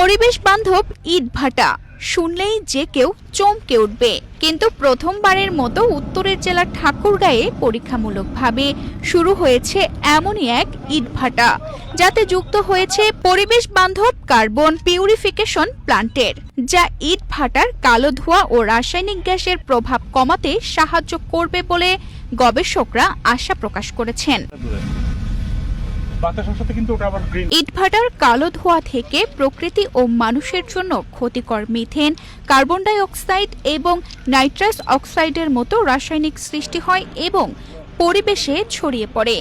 পরিবেশ বান্ধব ইট ভাটা। শুনলেই যে কেউ চমকে উঠবে। কিন্তু প্রথমবারের মতো উত্তরের জেলার ঠাকুরগাঁয়ে পরীক্ষামূলকভাবে শুরু হয়েছে এমনই এক ইট ভাটা, যাতে যুক্ত হয়েছে পরিবেশ বান্ধব কার্বন পিউরিফিকেশন প্লান্টের, যা ইট ভাটার কালো ধোঁয়া ও রাসায়নিক গ্যাসের প্রভাব কমাতে সাহায্য করবে বলে গবেষকরা আশা প্রকাশ করেছেন। ইটভাটার কালো ধোঁয়া থেকে প্রকৃতি ও মানুষের জন্য ক্ষতিকর মিথেন, কার্বন ডাই অক্সাইড এবং নাইট্রাস অক্সাইডের মতো রাসায়নিক সৃষ্টি হয় এবং পরিবেশে ছড়িয়ে পড়ে।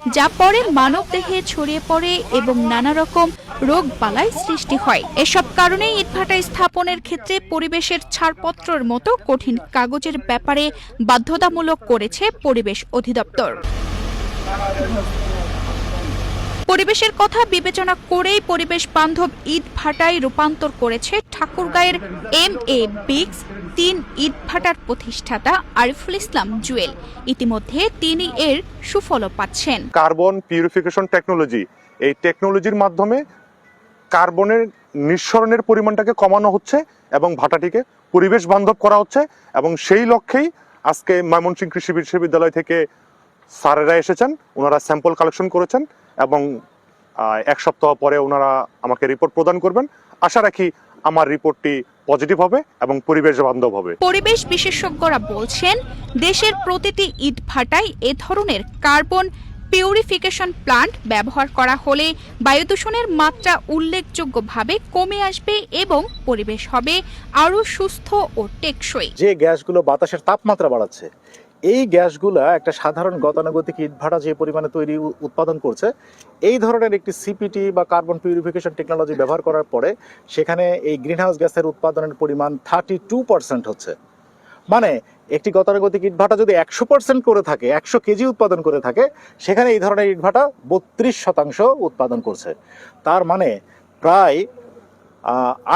যা পরে মানবদেহে ছড়িয়ে পড়ে এবং নানা রকম রোগ বালাই সৃষ্টি হয়। এসব কারণে ইটভাটা স্থাপনের ক্ষেত্রে পরিবেশের ছাড়পত্রর মতো কঠিন কাগজের ব্যাপারে বাধ্যতামূলক করেছে পরিবেশ অধিদপ্তর। পরিবেশের কথা বিবেচনা করেই পরিবেশ বান্ধব ইট ভাটায় রূপান্তর করেছে ঠাকুরগাঁয়ের এম এ বিক্স তিন ইট ভাটার প্রতিষ্ঠাতা আরিফুল ইসলাম জুয়েল। ইতিমধ্যে তিনি এর সুফলও পাচ্ছেন। কার্বন পিউরিফিকেশন টেকনোলজি, এই টেকনোলজির মাধ্যমে কার্বনের নিঃসরণের পরিমাণটাকে কমানো হচ্ছে এবং ভাটাটিকে পরিবেশ বান্ধব করা হচ্ছে এবং সেই লক্ষ্যেই আজকে ময়মনসিংহ কৃষি বিশ্ববিদ্যালয় থেকে স্যারেরা এসেছেন, ওনারা স্যাম্পল কালেকশন করেছেন এবং এক সপ্তাহ পরে ওনারা আমাকে রিপোর্ট প্রদান করবেন। আশা রাখি আমার রিপোর্টটি পজিটিভ হবে এবং পরিবেশ বান্ধব হবে। পরিবেশ বিশেষজ্ঞরা বলছেন দেশের প্রতিটি ইট ভাটায় এ ধরনের কার্বন পিউরিফিকেশন প্লান্ট ব্যবহার করা হলে বায়ু দূষণের মাত্রা উল্লেখযোগ্যভাবে কমে আসবে এবং পরিবেশ হবে আরও সুস্থ ও টেকসই। যে গ্যাসগুলো বাতাসের তাপমাত্রা বাড়াচ্ছে এই গ্যাসগুলো একটা সাধারণ গতানুগতিক ইট ইটভাটা যে পরিমাণে তৈরি উৎপাদন করছে, এই ধরনের একটি সিপিটি বা কার্বন পিউরিফিকেশন টেকনোলজি ব্যবহার করার পরে সেখানে এই গ্রিনহাউস গ্যাসের উৎপাদনের পরিমাণ থার্টি টু পার্সেন্ট হচ্ছে। মানে একটি গতানুগতিক ইটভাটা যদি একশো পার্সেন্ট করে থাকে, একশো কেজি উৎপাদন করে থাকে, সেখানে এই ধরনের ইটভাটা বত্রিশ শতাংশ উৎপাদন করছে। তার মানে প্রায়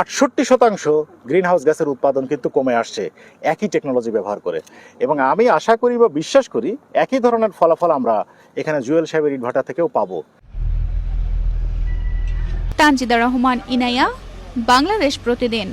আটষট্টি শতাংশ গ্রিন হাউস গ্যাসের উৎপাদন কিন্তু কমে আসছে, একই টেকনোলজি ব্যবহার করে। এবং আমি আশা করি বা বিশ্বাস করি, একই ধরনের ফলাফল আমরা এখানে জুয়েল সাহেবের ইটভাটা থেকেও পাবো। তানজিদা রহমান ইনাইয়া বাংলাদেশ প্রতিদিন।